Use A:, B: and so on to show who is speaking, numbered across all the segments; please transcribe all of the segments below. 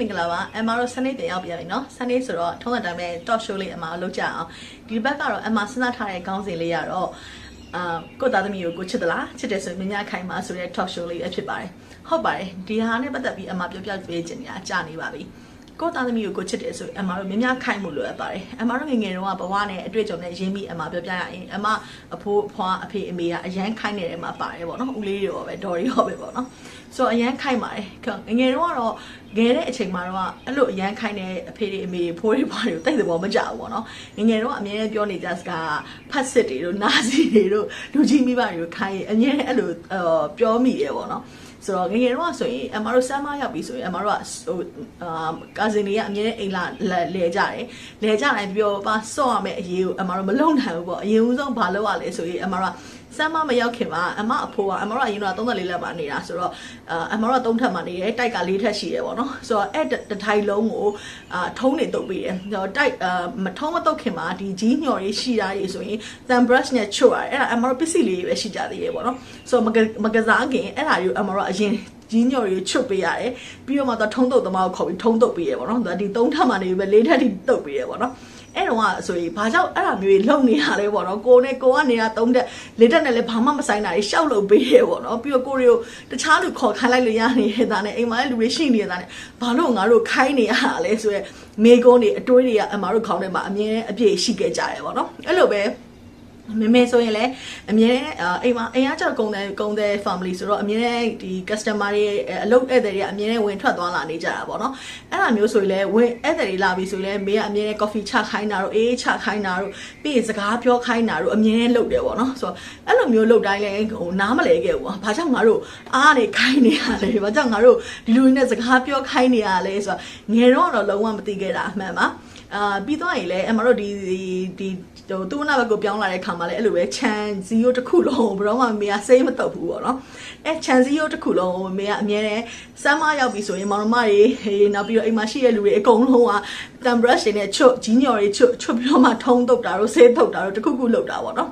A: မင်္ဂလာပါအမတို့ဆန်နေတင်ရောက်ပြရပြီနော်ဆန်နေဆိုတော့ထုံးတဲ့အတိုင်းပဲ talk show လေးအမတို့လုပ်ကြအောင်ဒီဘက်ကတော့အမစဉ်းစားထားတဲ့ခေါင်းစဉ်လေးကတော့အာကိုသားသမီးကိုကိုချစ်သလားချစ်တယ်ဆိုမြညခိုင်ပါဆိုတဲ့ talk show လေးပဲဖြစ်ပါတယ်ဟုတ်ပါတယ်ဒီဟာနဲ့ပတ်သက်ပြီးအမပြောပြပေးချင်နေတာကြာနေပါပြီ ကိုယ့်သားသမီးကိုကိုချစ်တယ်ဆိုရင်အမတို့မြညာခိုင်မှုလိုအပ်ပါတယ်အမတို့ငယ်ငယ်တုန်းကဘဝနဲ့အတွေ့အကြုံနဲ့ရင်းပြီးအမပြောပြရရင်အမအဖိုးအဖွားအဖေအမေကအရန်ခိုင်နေတယ်မှာပါတယ်ပေါ့နော်ဦးလေးတွေရောပဲဒေါ်တွေရောပဲပေါ့နော်ဆိုတော့အရန်ခိုင်ပါတယ်ငငယ်တုန်းကတော့ငယ်တဲ့အချိန်မှာတော့အဲ့လိုအရန်ခိုင်တဲ့အဖေတွေအမေတွေဖိုးတွေဘာတွေတိတ်သဘောမကျဘူးပေါ့နော်ငငယ်တော့အမြဲပြောနေကြစကားဖတ်စစ်တွေတို့နာစီတွေတို့လူကြီးမိဘတွေကိုခိုင်းရင်အမြဲအဲ့လိုပြောမိတယ်ပေါ့နော် ဆိုတော့ငငယ်တော့ဆိုရင်အမတို့ဆမ်းမရောက်ပြီဆိုရင်အမတို့ကဟိုအာကာဇင်တွေကအမြဲအိမ်လာလဲကြတယ်လဲကြတိုင်းပြောပါစော့ရမယ့်အရေးကိုအမတို့မလုံနိုင်ဘူးပေါ့အရင်ဦးဆုံးဘာလုပ်ရလဲဆိုရင်အမတို့က စမ်းမမရောက်ခင်မှာအမအဖိုးကအမတို့ကအရင်က34လက်မှာနေတာဆိုတော့အမတို့က3ထပ်မှာနေတယ်တိုက်က4ထပ်ရှိတယ်ပေါ့နော်ဆိုတော့အဲ့တထိုင်လုံးကိုအာထုံးနေတုပ်ပြီးတယ်ဆိုတော့တိုက်အာမထုံးမတုပ်ခင်မှာဒီကြီးညော်ရေးရှိတာတွေဆိုရင် thumb brush နဲ့ချွတ်ရတယ်အဲ့ဒါအမတို့ပစ္စည်းလေးတွေပဲရှိကြသေးတယ်ပေါ့နော်ဆိုတော့မကစားခင်အဲ့ဒါတွေကိုအမတို့အရင်ကြီးညော်တွေချွတ်ပေးရတယ်ပြီးတော့မှတော့ထုံးတုပ်သမားကိုခေါ်ပြီးထုံးတုပ်ပေးရပေါ့နော်ဒီ၃ထပ်မှာနေပဲ၄ထပ်ထိတုပ်ပေးရပေါ့နော် အဲ့တော့ကဆိုရင်ဘာကြောင့်အဲ့ဒါမျိုးကြီးလုံနေရလဲပေါ့နော်ကိုနဲ့ကိုကနေတာသုံးတက်လေးတက်နဲ့လည်းဘာမှမဆိုင်တာကြီးရှောက်လို့ပေးရပေါ့နော်ပြီးတော့ကိုတွေကိုတခြားလူခေါ်ခိုင်းလိုက်လို့ရနေတာနဲ့အိမ်မှာလည်းလူတွေရှိနေတာနဲ့ဘာလို့ငါတို့ခိုင်းနေရတာလဲဆိုရက်မေကုန်းတွေအတွေးတွေကအမတို့ခေါင်းထဲမှာအမြဲအပြည့်ရှိခဲ့ကြတယ်ပေါ့နော်အဲ့လိုပဲ မမေဆိုရင်လည်းအမြဲအိမ်မှာအိမ်ကကြောက်ကုန်တယ်ကုန်တယ် family ဆိုတော့အမြဲဒီ customer တွေအလုပ်ဧည့်သည်တွေကအမြဲဝင်ထွက်သွားလာနေကြတာပေါ့နော်အဲ့လိုမျိုးဆိုရင်လည်းဝင်ဧည့်သည်တွေလာပြီဆိုရင်လည်းမေကအမြဲ coffee ချခိုင်းတာတို့အေးချခိုင်းတာတို့ပြီးရင်စကားပြောခိုင်းတာတို့အမြဲလုပ်တယ်ပေါ့နော်ဆိုတော့အဲ့လိုမျိုးလုပ်တိုင်းလည်းဟိုနားမလဲခဲ့ဘူးပေါ့ဘာကြောင့်ငါတို့အားနေခိုင်းနေရလဲဘာကြောင့်ငါတို့ဒီလိုနဲ့စကားပြောခိုင်းနေရလဲဆိုတော့ငယ်တော့တော့လုံးဝမသိခဲ့တာအမှန်ပါ အာပြီးတော့ရင်လည်းအမတို့ဒီဒီဟိုသူ့နာဘက်ကိုပြောင်းလာတဲ့ခါမှာလည်းအဲ့လိုပဲခြံ0တစ်ခုလုံးဘယ်တော့မှမေကစိတ်မတုပ်ဘူးပေါ့နော်အဲခြံ0တစ်ခုလုံးမေကအမြဲတမ်းစမ်းမရောက်ပြီဆိုရင်မောင်နှမတွေနောက်ပြီးတော့အိမ်မှာရှိတဲ့လူတွေအကုန်လုံးကတမ်ဘရက်တွေနဲ့ချွတ်ဂျီညော်တွေချွတ်ချွတ်ပြီးတော့မှထုံးတုပ်တာတို့ဆေးတုပ်တာတို့တစ်ခုခုလုပ်တာပေါ့နော်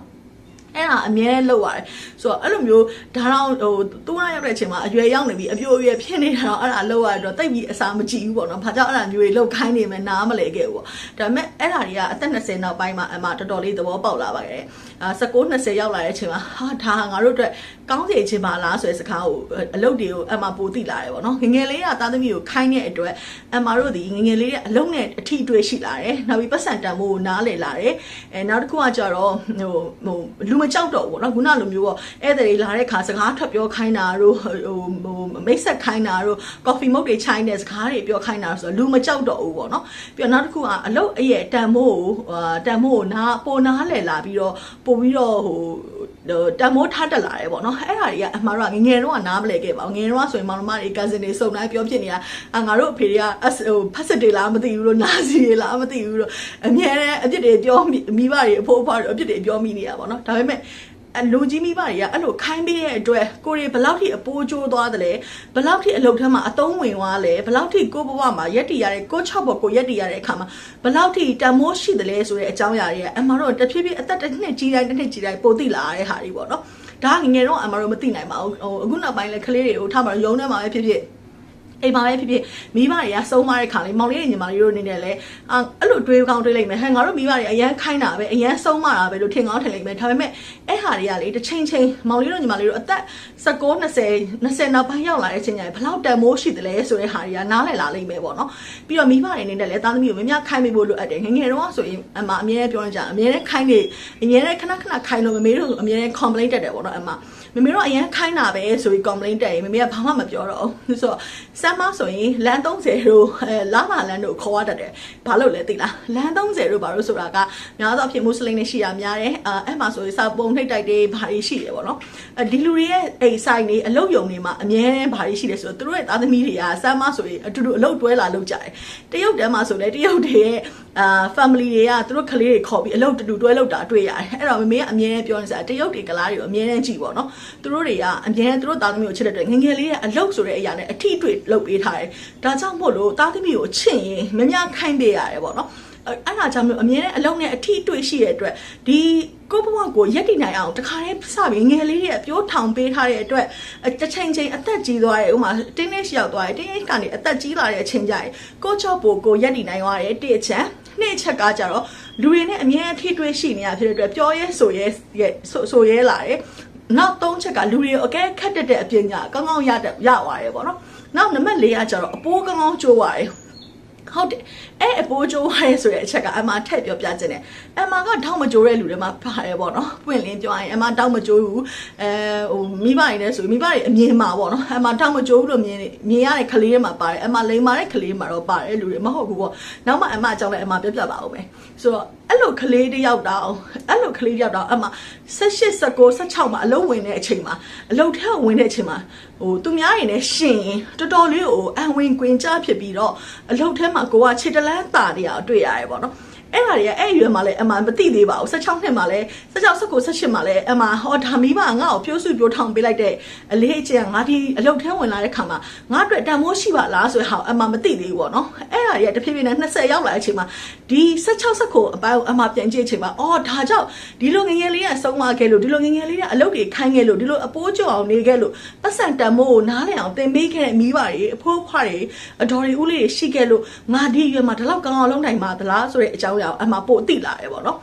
A: အဲ့ဒါအမြဲလောက်ရတယ်ဆိုတော့အဲ့လိုမျိုးဒါတော့ဟိုသူကရောက်တဲ့အချိန်မှာအရွယ်ရောက်နေပြီအပြိုအရွယ်ဖြစ်နေတာတော့အဲ့ဒါလောက်ရတော့တိတ်ပြီးအစာမကြည့်ဘူးပေါ့နော်ဘာကြောင့်အဲ့ဒါမျိုးတွေလောက်ခိုင်းနေမှနားမလဲခဲ့ဘူးပေါ့ဒါပေမဲ့အဲ့ဒါတွေကအသက်20နောက်ပိုင်းမှာအမတော်တော်လေးသဘောပေါက်လာပါခဲ့အာ19 20ရောက်လာတဲ့အချိန်မှာဟာဒါငါတို့အတွက်ကောင်းစေချင်ပါလားဆိုတဲ့စကားကိုအလုပ်တွေကိုအမပိုသိလာတယ်ပေါ့နော်ငငယ်လေးကသားသမီးကိုခိုင်းတဲ့အတွက်အမတို့ဒီငငယ်လေးရဲ့အလုံးနဲ့အထီးတွေ့ရှိလာတယ်နောက်ပြီးပတ်စံတန်ဖို့နားလည်လာတယ်အဲနောက်တစ်ခုကကြတော့ဟိုဟိုလူမကြောက်တော့ဘူးပေါ့နော်ခုနလိုမျိုးပေါ့ဧည့်သည်လာတဲ့ခါစကားထွက်ပြောခိုင်းတာတို့ဟိုဟိုမိတ်ဆက်ခိုင်းတာတို့ coffee mug တွေချိုင်းတဲ့စကားတွေပြောခိုင်းတာဆိုတော့လူမကြောက်တော့ဘူးပေါ့နော်ပြီးတော့နောက်တစ်ခုကအလုတ်အရဲ့တန်မိုးကိုတန်မိုးကိုနားပိုနားလည်လာပြီးတော့ပိုပြီးတော့ဟို တန်မိုးထားတက်လာတယ်ပေါ့နော်အဲ့ဒါတွေကအမှားတော့ငငယ်တော့ကနားမလဲခဲ့ပါဘူးငငယ်တော့ဆိုရင်မောင်နှမတွေ cousin တွေစုံတိုင်းပြောဖြစ်နေတာအငါတို့အဖေတွေကဟိုဖက်စစ်တွေလားမသိဘူးလို့နာစီတွေလားမသိဘူးလို့အမြဲတမ်းအပြစ်တွေပြောမိဘတွေအဖိုးအဖွားတွေအပြစ်တွေပြောမိနေတာပေါ့နော်ဒါပေမဲ့ အလူကြီးမိဘတွေကအဲ့လိုခိုင်းပေးတဲ့အတွက်ကိုရီဘယ်လောက်ထိအပိုးကျိုးသွားတယ်လဲဘယ်လောက်ထိအလုတ်ထဲမှာအသုံးဝင်သွားလဲဘယ်လောက်ထိကိုဘဝမှာရက်တည်ရတဲ့ကို6ဘော်ကိုရက်တည်ရတဲ့အခါမှာဘယ်လောက်ထိတန်မိုးရှိတယ်လဲဆိုတဲ့အကြောင်းအရာတွေကအမတို့တဖြည်းဖြည်းအသက်တစ်နှစ်ကြီးတိုင်းတစ်နှစ်ကြီးတိုင်းပိုသိလာရတဲ့ဟာတွေပေါ့နော်ဒါငငယ်တော့အမတို့မသိနိုင်ပါဘူးဟိုအခုနောက်ပိုင်းလဲကလေးတွေကိုထားမှာရုံထဲမှာပဲဖြစ်ဖြစ် အိမ်မှာပဲဖြစ်ဖြစ်မိဘတွေကစုံမတဲ့ခါလေးမောင်လေးညီမလေးတို့အနေနဲ့လည်းအဲ့လိုတွေးကောင်းတွေးလိုက်မယ်ဟဲ့ငါတို့မိဘတွေအရန်ခိုင်းတာပဲအရန်စုံမတာပဲလို့ထင်ကောင်းထင်လိုက်မယ်ဒါပေမဲ့အဲ့ဟာတွေကလေတစ်ချိန်ချိန်မောင်လေးတို့ညီမလေးတို့အသက်19 20 20နောက်ပိုင်းရောက်လာတဲ့အချိန်ကျရင်ဘလောက်တန်မိုးရှိတယ်လဲဆိုတဲ့ဟာတွေကနားလည်လာလိမ့်မယ်ပေါ့နော်ပြီးတော့မိဘတွေအနေနဲ့လည်းသားသမီးကိုမများခိုင်းမိဖို့လိုအပ်တယ်ငငယ်တော့ဆိုရင်အမအမြဲပြောနေကြအမြဲခိုင်းနေအမြဲခဏခဏခိုင်းလို့မမေတို့အမြဲ complaint တက်တယ်ပေါ့နော်အမ မမေတို့အရန်ခိုင်းတာပဲဆိုပြီး complaint တက်ရင်မမေကဘာမှမပြောတော့ဘူးဆိုတော့စမ်းမဆိုရင်လမ်း30တို့အဲလာမလမ်းတို့ခေါ်ရတတ်တယ်ဘာလို့လဲသိလားလမ်း30တို့ဘာလို့ဆိုတာကများသောအားဖြင့်မွတ်စလင်တွေရှိတာများတယ်အဲအဲ့မှာဆိုရင်စာပုံနှိပ်တိုက်တွေဘာတွေရှိတယ်ပေါ့နော်အဲဒီလူတွေရဲ့အိမ်ဆိုင်တွေအလုပ်ယုံတွေမှာအများနဲ့ဘာတွေရှိတယ်ဆိုတော့သူတို့ရဲ့သားသမီးတွေကစမ်းမဆိုရင်အတူတူအလုပ်တွဲလာလုပ်ကြတယ်တရုတ်တန်းမှာဆိုလဲတရုတ်တွေရဲ့ အာ family တွေကသူတို့ကလေးတွေခေါ်ပြီးအလုပ်တူတူတွဲလုပ်တာတွေ့ရတယ်အဲ့တော့မမေကအမြဲပြောနေစားတရုတ်တွေကလားတွေကိုအမြဲတမ်းကြည့်ပေါ့နော်သူတို့တွေကအမြဲသူတို့သားသမီးကိုချစ်တဲ့အတွက်ငငယ်လေးရဲ့အလုပ်ဆိုတဲ့အရာနဲ့အထီးတွေ့လုပ်ပေးထားတယ်ဒါကြောင့်မို့လို့သားသမီးကိုချစ်ရင်မများခိုင်းပေးရတယ်ပေါ့နော် အဲ့ဒါကြောင့်မျိုးအမြဲတမ်းအလုံးနဲ့အထီးတွေ့ရှိရတဲ့အတွက်ဒီကိုဘဝကိုရက်တည်နိုင်အောင်တခါတည်းစပြီးငယ်လေးတွေပြောထောင်ပေးထားတဲ့အတွက်တစ်ချိန်ချိန်အသက်ကြီးသွားတယ်ဥမာတင်းနေရောက်သွားတယ်တင်းနေကနေအသက်ကြီးလာတဲ့အချိန်ကျရင်ကိုချော့ပိုကိုရက်တည်နိုင်သွားတယ်တစ်အချက်နှစ်ချက်ကကြတော့လူတွေနဲ့အမြဲအထီးတွေ့ရှိနေရဖြစ်တဲ့အတွက်ပြောရဲဆိုရဲဆိုရဲလာတယ်နောက်သုံးချက်ကလူတွေကိုအကဲခတ်တက်တဲ့အပြင်ညာကောင်းကောင်းရရသွားတယ်ပေါ့နော်နောက်နံပါတ်၄ကကျတော့အပိုးကောင်းကောင်းကျိုးသွားတယ် ဟုတ်တယ်အဲ့အပိုးကျိုးရဲဆိုတဲ့အချက်ကအမထက်ပြောပြခြင်းတယ်အမကထောက်မကျိုးတဲ့လူတွေမှာပါတယ်ပေါ့နော်ပွင့်လင်းပြောရင်အမတောက်မကျိုးဘူးအဲဟိုမိဘတွေနဲ့ဆိုမိဘတွေအမြင်မှာပေါ့နော်အမတောက်မကျိုးဘူးလို့မြင်မြင်ရတဲ့ကလေးတွေမှာပါတယ်အမလိမ်မာတဲ့ကလေးမှာတော့ပါတယ်လူတွေမဟုတ်ဘူးပေါ့နောက်မှအမအကြောင်းလည်းအမပြပြပါဦးမယ်ဆိုတော့အဲ့လိုကလေးတယောက်တောင်အဲ့လိုကလေးတယောက်တောင်အမ18 19 16မှာအလုံးဝင်တဲ့အချိန်မှာအလုံးထဲဝင်တဲ့အချိန်မှာဟိုသူများရင်လည်းရှင်တော်တော်လေးကိုအဝင်ကွင်ကြဖြစ်ပြီးတော့အလုံးထဲမှာကိုကခြေတလန်းတာနေရတွေ့ရတယ်ပေါ့နော် အဲ့ဒါတွေကအဲ့ရွယ်မှာလည်းအမှန်မသိသေးပါဘူး16နှစ်မှာလည်း16 19 18မှာလည်းအမှဟောဒါမိမငါ့ကိုပြောစုပြောထောင်ပေးလိုက်တဲ့အလေးအကျင့်ငါဒီအလုတ်ထမ်းဝင်လာတဲ့ခါမှာငါအတွက်တန်မိုးရှိပါလားဆိုတဲ့ဟာအမှမသိသေးဘူးပေါ့နော်အဲ့ဒါတွေကတဖြည်းဖြည်းနဲ့20ရောက်လာတဲ့အချိန်မှာဒီ16 19အပိုင်းအမှပြန်ကြည့်အချိန်မှာအော်ဒါကြောင့်ဒီလိုငငယ်လေးကဆုံးမခဲ့လို့ဒီလိုငငယ်လေးကအလုတ်တွေခိုင်းခဲ့လို့ဒီလိုအပိုးကြော်အောင်နေခဲ့လို့ပတ်စံတန်မိုးကိုနားလည်အောင်သင်ပေးခဲ့တဲ့မိဘတွေအဖိုးဖွားတွေအတော်တွေဦးလေးတွေရှိခဲ့လို့ငါဒီရွယ်မှာဒီလောက်ကောင်းအောင်လုပ်နိုင်ပါသလားဆိုတဲ့အကြောင်းအရာအမှပို့သိလာတယ်ပေါ့နော်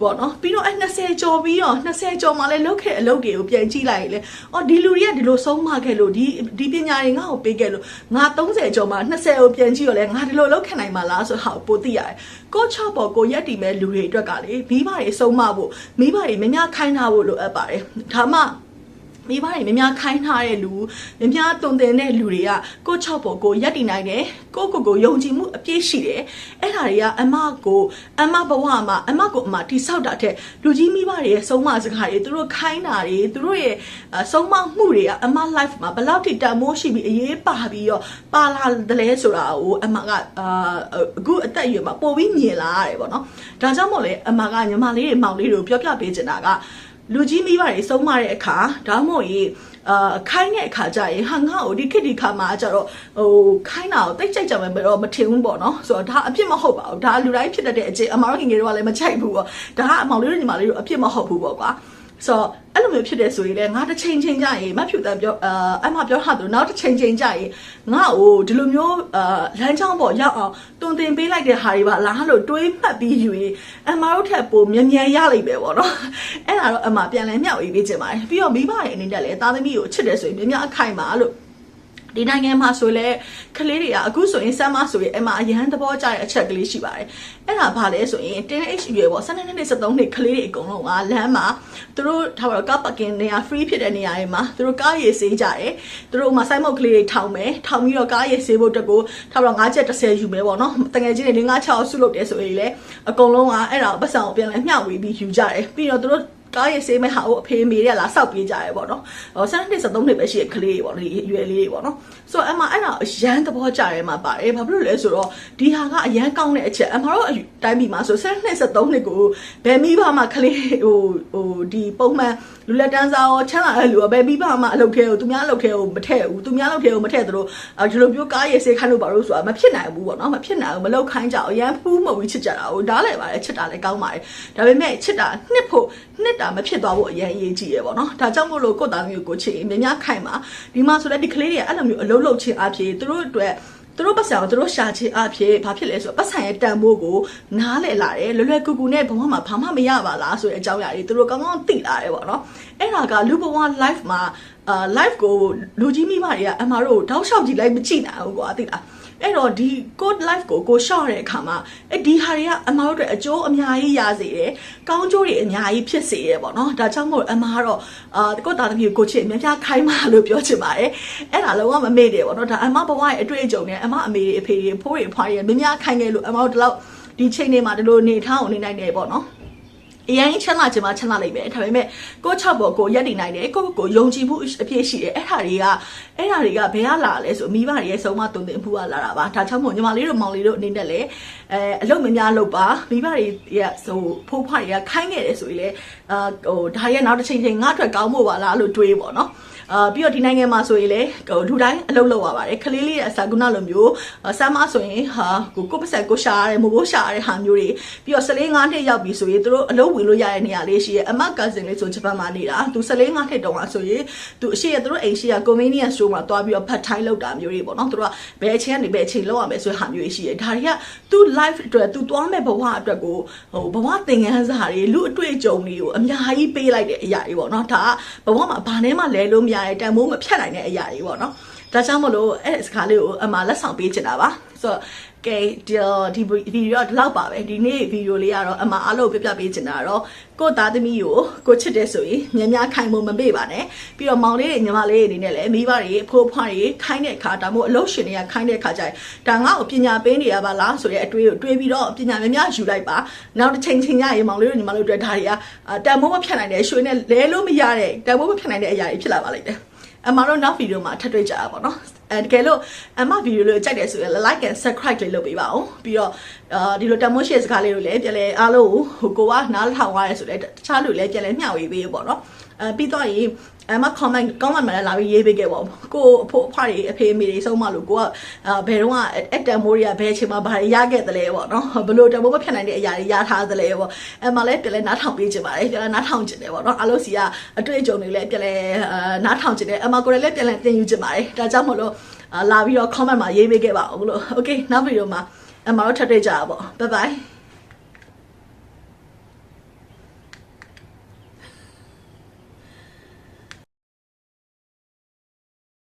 A: ပေါ့နော်ပြီးတော့အဲ20ကျော်ပြီးတော့20ကျော်မှလည်းလုတ်ခဲ့အလုပ်တွေကိုပြန်ကြည့်လိုက်ရင်လေအော်ဒီလူတွေကဒီလိုဆုံးမခဲ့လို့ဒီဒီပညာတွေငါ့ကိုပေးခဲ့လို့ငါ30ကျော်မှ20ကိုပြန်ကြည့်ရလဲငါဒီလိုလုတ်ခဲ့နိုင်မှာလားဆိုဟာပိုသိရတယ်ကိုချော့ပေါ်ကိုရက်တီမဲ့လူတွေအတွက်ကလေမိဘတွေဆုံးမဖို့မိဘတွေမများခိုင်းထားဖို့လိုအပ်ပါတယ်ဒါမှ မိဘတွေများများခိုင်းထားတဲ့လူများများတုံတင်တဲ့လူတွေကကိုချော့ပေါ်ကိုရက်တည်နိုင်တယ်ကိုကိုကိုယုံကြည်မှုအပြည့်ရှိတယ်အဲ့ဒါတွေကအမကိုအမဘဝမှာအမကိုအမတိဆောက်တာတဲ့လူကြီးမိဘတွေရဲ့ဆုံးမစကားတွေသူတို့ခိုင်းတာတွေသူတို့ရဲ့ဆုံးမမှုတွေကအမ life မှာဘယ်လောက်ထိတန်မိုးရှိပြီးအရေးပါပြီးတော့ပါလာတယ်လဲဆိုတာကိုအမကအာအခုအသက်အရွယ်မှာပို့ပြီးမြင်လာရတယ်ပေါ့နော်ဒါကြောင့်မို့လဲအမကညီမလေးတွေမောင်လေးတွေကိုပြောပြပေးချင်တာက လူကြီးမိဘတွေဆုံးမတဲ့အခါဒါမှမဟုတ်ရင်အာခိုင်းတဲ့အခါကျရင်ဟာငါ့ကိုဒီခေတ်ဒီခါမှာကျတော့ဟိုခိုင်းတာကိုတိတ်ကြိုက်ကြမယ်တော့မထင်ဘူးပေါ့နော်ဆိုတော့ဒါအပြစ်မဟုတ်ပါဘူးဒါလူတိုင်းဖြစ်တတ်တဲ့အကျင့်အမားတို့ငယ်ငယ်တွေကလည်းမချိုက်ဘူးပေါ့ဒါကအမောင်လေးတို့ညီမလေးတို့အပြစ်မဟုတ်ဘူးပေါ့ကွာ ဆိုတော့အဲ့လိုမျိုးဖြစ်တဲ့ဆိုရင်လည်းငါတစ်ချိန်ချိန်ကြရင်မဖြူတန်ပြောအာအမပြောထားသူနောက်တစ်ချိန်ချိန်ကြရင်ငါ့ကိုဒီလိုမျိုးအာလမ်းချောင်းပေါ်ရောက်အောင်တုံတင်ပေးလိုက်တဲ့ဟာတွေပါလားလို့တွေးမှတ်ပြီးယူရင်အမတို့ထက်ပိုမြန်မြန်ရလိမ့်မယ်ပေါ့နော်အဲ့ဒါတော့အမပြန်လဲမြောက်ရေးပေးချင်ပါတယ်ပြီးတော့မိဘရဲ့အနေနဲ့လည်းသားသမီးကိုချစ်တယ်ဆိုရင်မြန်မြန်အခိုင်ပါလို့ ဒီနိုင်ငံမှာဆိုလဲကလေးတွေကအခုဆိုရင်ဆမ်မဆိုရင်အမအရန်သဘောကျတဲ့အချက်ကလေးရှိပါတယ်အဲ့ဒါဘာလဲဆိုရင် 10H ရွယ်ပေါ့12နှစ်နဲ့13နှစ်ကလေးတွေအကုန်လုံးကလမ်းမှာသူတို့ထားပါတော့ကားပါကင်နေရာ free ဖြစ်တဲ့နေရာတွေမှာသူတို့ကားရေဆေးကြတယ်သူတို့ဥမာဆိုင်မုတ်ကလေးတွေထောင်မယ်ထောင်ပြီးတော့ကားရေဆေးဖို့တက်ကိုထားပါတော့5ချက်30ယူမယ်ပေါ့နော်တကယ်ချင်းတွေ5 6ဆုလုပ်တယ်ဆိုရင်လေအကုန်လုံးကအဲ့ဒါပတ်စံကိုပြန်လဲမျှဝေပြီးယူကြတယ်ပြီးတော့သူတို့ ကားရဲ့ဆေးမဲ့ဟာကိုအဖေမေတွေကလာစောက်ပြေးကြရဲပေါ့နော်။ဟော7နှစ်73နှစ်ပဲရှိတဲ့ကလေးတွေပေါ့လေရွယ်လေးတွေပေါ့နော်။ဆိုတော့အမအဲ့ဒါအရန်သဘောကျရဲမှာပါတယ်။ဘာဖြစ်လို့လဲဆိုတော့ဒီဟာကအရန်ကောင်းတဲ့အချက်အမတို့တိုင်းပြည်မှာဆို7နှစ်73နှစ်ကိုဘယ်မိဘမှကလေးဟိုဟိုဒီပုံမှန်လူလက်တန်းစားရောချမ်းသာတဲ့လူကဘယ်မိဘမှအလုပ်ထဲကိုသူများအလုပ်ထဲကိုမထည့်ဘူး။သူများအလုပ်ထဲကိုမထည့်သလိုဒီလိုမျိုးကားရဲ့ဆေးခိုင်းလို့ပါလို့ဆိုတာမဖြစ်နိုင်ဘူးပေါ့နော်။မဖြစ်နိုင်ဘူးမလုပ်ခိုင်းကြအောင်အရန်ဖူးမဟုတ်ဘူးချစ်ကြတာ။ဟိုဒါလည်းပါတယ်ချစ်တာလည်းကောင်းပါတယ်။ဒါပေမဲ့ချစ်တာနှစ်ဖို့နှစ်တာမဖြစ်သွားဖို့အရင်အရေးကြီးရပေါ့နော်ဒါကြောင့်မို့လို့ကိုယ့်သားမျိုးကိုချစ်ရင်များများခိုင်ပါဒီမှာဆိုလည်းဒီကလေးတွေအဲ့လိုမျိုးအလုံးလုံးချင်းအဖြစ်သူတို့အတွက်သူတို့ပတ်စံကိုသူတို့ရှာချင်းအဖြစ်ဘာဖြစ်လဲဆိုတော့ပတ်စံရဲ့တန်ဖိုးကိုနားလည်လာတယ်လွယ်လွယ်ကူကူနဲ့ဘဝမှာဘာမှမရပါလားဆိုတဲ့အကြောင်းအရာတွေသူတို့ကောင်းကောင်းသိလာတယ်ပေါ့နော်အဲ့ဒါကလူဘဝ life မှာ အာ life ကိုလူကြီးမိမတွေကအမတို့တောက်လျှောက်ကြည့်လိုက်မကြည့်နိုင်ဘူးကွာသိလားအဲ့တော့ဒီ code life ကိုကိုရှော့တဲ့အခါမှာအဲ့ဒီဟာတွေကအမတို့အတွက်အကျိုးအများကြီးရစေတယ်။ကောင်းကျိုးတွေအများကြီးဖြစ်စေတယ်ပေါ့နော်။ဒါကြောင့်မို့အမကတော့အာကိုသားသမီးကိုကိုချစ်များများခိုင်းပါလို့ပြောချင်ပါတယ်။အဲ့ဒါလုံးဝမမေ့တယ်ပေါ့နော်။ဒါအမဘဝရဲ့အတွေ့အကြုံနဲ့အမအမေတွေအဖေတွေဖိုးတွေဖွားတွေများများခိုင်းခဲ့လို့အမတို့ဒီလောက်ဒီချိန်တွေမှာဒီလိုနေထားအောင်နေနိုင်တယ်ပေါ့နော်။ အရင်ချမ်းသာချင်မှချမ်းသာနိုင်မယ်ဒါပေမဲ့ကိုချောက်ပေါ်ကိုရက်တည်နိုင်တယ်ကိုကိုယုံကြည်မှုအပြည့်ရှိတယ်အဲ့ဟာတွေကအဲ့ဟာတွေကဘယ်ကလာလဲဆိုမိဘတွေရဲ့ဆုံးမတုံတင်မှုကလာတာပါဒါကြောင့်မို့ညီမလေးတို့မောင်လေးတို့အနေနဲ့လည်း အဲအလုပ်များများလုပ်ပါမိဘတွေကဟိုဖိုးဖွားတွေကခိုင်းခဲ့တယ်ဆိုရင်လေအာဟိုဒါရဲ့နောက်တစ်ချိန်ချိန်ငါ့အတွက်ကောင်းဖို့ပါလားလို့တွေးပေါ့နော်အာပြီးတော့ဒီနိုင်ငံမှာဆိုရင်လေဟိုဒူတိုင်းအလုပ်လုပ်ရပါတယ်ခလေးလေးရဲ့အစာကုဏလိုမျိုးဆမ်းမဆိုရင်ဟာကိုကိုပစက်ကိုရှာရတယ်မိုးကိုရှာရတဲ့ဟာမျိုးတွေပြီးတော့14 5နှစ်ရောက်ပြီဆိုရင်သူတို့အလုပ်ဝင်လို့ရတဲ့နေရာလေးရှိရဲ့အမကဇင်လေးဆိုဂျပန်မှာနေတာသူ14 5နှစ်တုန်းကဆိုရင်သူအရှိရသူတို့အိမ်ရှိရ convenience store မှာတွားပြီးတော့ part time လုပ်တာမျိုးတွေပေါ့နော်သူတို့ကဘယ်အချိန်ကနေဘယ်အချိန်လုပ်ရမယ်ဆိုတဲ့ဟာမျိုးတွေရှိရဲ့ဒါတွေကသူ life အတွက်သူတွားမဲ့ဘဝအတွက်ကိုဟိုဘဝသင်ခန်းစာတွေလူအတွေ့အကြုံတွေကိုအများကြီးပေးလိုက်တဲ့အရာတွေပေါ့နော်ဒါကဘဝမှာဘာနဲ့မှလဲလို့မရတဲ့တန်မိုးမဖြတ်နိုင်တဲ့အရာတွေပေါ့နော်ဒါကြောင့်မလို့အဲ့ဒီစကားလေးကိုအမှလက်ဆောင်ပေးချင်တာပါဆိုတော့ ကဲဒီဒီဗီဒီယိုကဒီလောက်ပါပဲဒီနေ့ဗီဒီယိုလေးကတော့အမှအားလုံးပြပြပေးချင်တာတော့ကိုသားသမီးကိုကိုချစ်တဲ့ဆိုရင်များများခိုင်ဖို့မမေ့ပါနဲ့ပြီးတော့မောင်လေးတွေညီမလေးတွေအနေနဲ့လည်းမိဘတွေအဖိုးဖွားတွေခိုင်းတဲ့အခါဒါမှမဟုတ်အလုပ်ရှင်တွေကခိုင်းတဲ့အခါကျရင်ဒါငါ့ကိုပညာပေးနေရပါလားဆိုတဲ့အတွေးကိုတွေးပြီးတော့ပညာများများယူလိုက်ပါနောက်တစ်ချိန်ချိန်ရရင်မောင်လေးတို့ညီမလေးတို့အတွက်ဒါတွေကတန်မိုးမဖြတ်နိုင်တဲ့ရွှေနဲ့လဲလို့မရတဲ့တန်မိုးမဖြတ်နိုင်တဲ့အရာတွေဖြစ်လာပါလိမ့်တယ် အမတို့နောက်ဗီဒီယိုမှာထပ်တွေ့ကြရပါတော့အဲတကယ်လို့အမဗီဒီယိုလေးကိုကြိုက်တယ်ဆိုရင် like and subscribe လေးလုပ်ပေးပါဦးပြီးတော့အာဒီလိုတမိုးရှေ့စကားလေးကိုလည်းပြန်လဲအားလုံးဟိုကိုကနားထောင်သွားရဲဆိုလဲတခြားလူလည်းပြန်လဲမျှဝေပေးပေါ့နော်အဲပြီးတော့ရင် အမ comment comment မှာလည်းလာပြီးရေးပေးခဲ့ပါဦးကိုအဖို့အဖွားတွေအဖေအမေတွေဆုံးမလို့ကိုကအာဘယ်တော့ကအတန်မိုးတွေကဘယ်အချိန်မှာဘာတွေရခဲ့တယ်လဲပေါ့နော်ဘလို့တမိုးမဖြတ်နိုင်တဲ့အရာတွေရထားသလဲပေါ့အမလည်းပြန်လဲနားထောင်ပေးချင်ပါတယ်ပြန်လဲနားထောင်ချင်တယ်ပေါ့နော်အားလုံးစီကအတွေ့အကြုံတွေလည်းပြန်လဲအာနားထောင်ချင်တယ်အမကိုလည်းပြန်လဲသင်ယူချင်ပါတယ်ဒါကြောင့်မလို့လာပြီးတော့ comment မှာရေးပေးခဲ့ပါဦးလို့ okay နောက်ဗီဒီယိုမှာအမတို့ထပ်တွေ့ကြပါပေါ့ bye bye